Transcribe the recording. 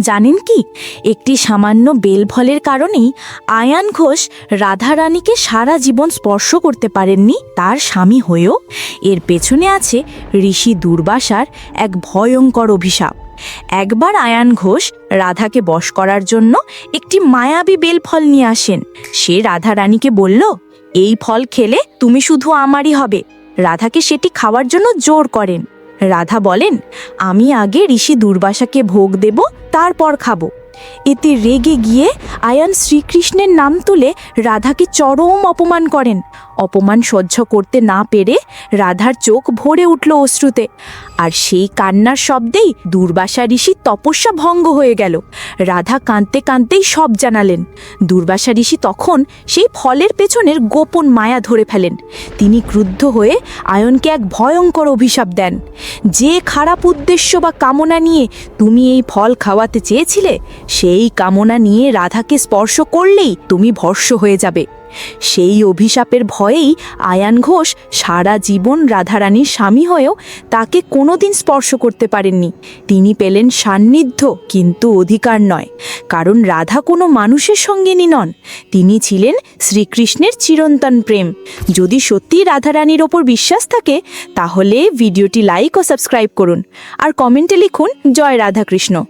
জানেন কি? একটি সামান্য বেলফলের কারণেই আয়ান ঘোষ রাধারানীকে সারা জীবন স্পর্শ করতে পারেননি তার স্বামী হয়েও। এর পেছনে আছে ঋষি দুর্বাসার এক ভয়ঙ্কর অভিশাপ। একবার আয়ান ঘোষ রাধাকে বশ করার জন্য একটি মায়াবী বেলফল নিয়ে আসেন। সে রাধারানীকে বলল, এই ফল খেলে তুমি শুধু আমারই হবে। রাধাকে সেটি খাওয়ার জন্য জোর করেন। রাধা বলেন, আমি আগে ঋষি দুর্বাসাকে ভোগ দেব তারপর খাব। এতে রেগে গিয়ে আয়ান শ্রীকৃষ্ণের নাম তুলে রাধাকে চরম অপমান করেন। অপমান সহ্য করতে না পেরে রাধার চোখ ভরে উঠল অশ্রুতে। আর সেই কান্নার শব্দেই দুর্বাসা ঋষির তপস্যা ভঙ্গ হয়ে গেল। রাধা কাঁদতে কাঁদতেই সব জানালেন। দুর্বাসা ঋষি তখন সেই ফলের পেছনের গোপন মায়া ধরে ফেলেন। তিনি ক্রুদ্ধ হয়ে আয়নকে এক ভয়ঙ্কর অভিশাপ দেন। যে খারাপ উদ্দেশ্য বা কামনা নিয়ে তুমি এই ফল খাওয়াতে চেয়েছিলে সেই কামনা নিয়ে রাধাকে স্পর্শ করলেই তুমি ভর্ষ হয়ে যাবে। সেই অভিশাপের ভয়েই আয়ান ঘোষ সারা জীবন রাধারানীর স্বামী হয়েও তাকে কোনোদিন স্পর্শ করতে পারেননি। তিনি পেলেন সান্নিধ্য, কিন্তু অধিকার নয়, কারণ রাধা কোনো মানুষের সঙ্গিনী নন। তিনি ছিলেন শ্রীকৃষ্ণের চিরন্তন প্রেম। যদি সত্যি রাধারানীর ওপর বিশ্বাস থাকে, তাহলে ভিডিওটি লাইক ও সাবস্ক্রাইব করুন। আর কমেন্টে লিখুন, জয় রাধাকৃষ্ণ।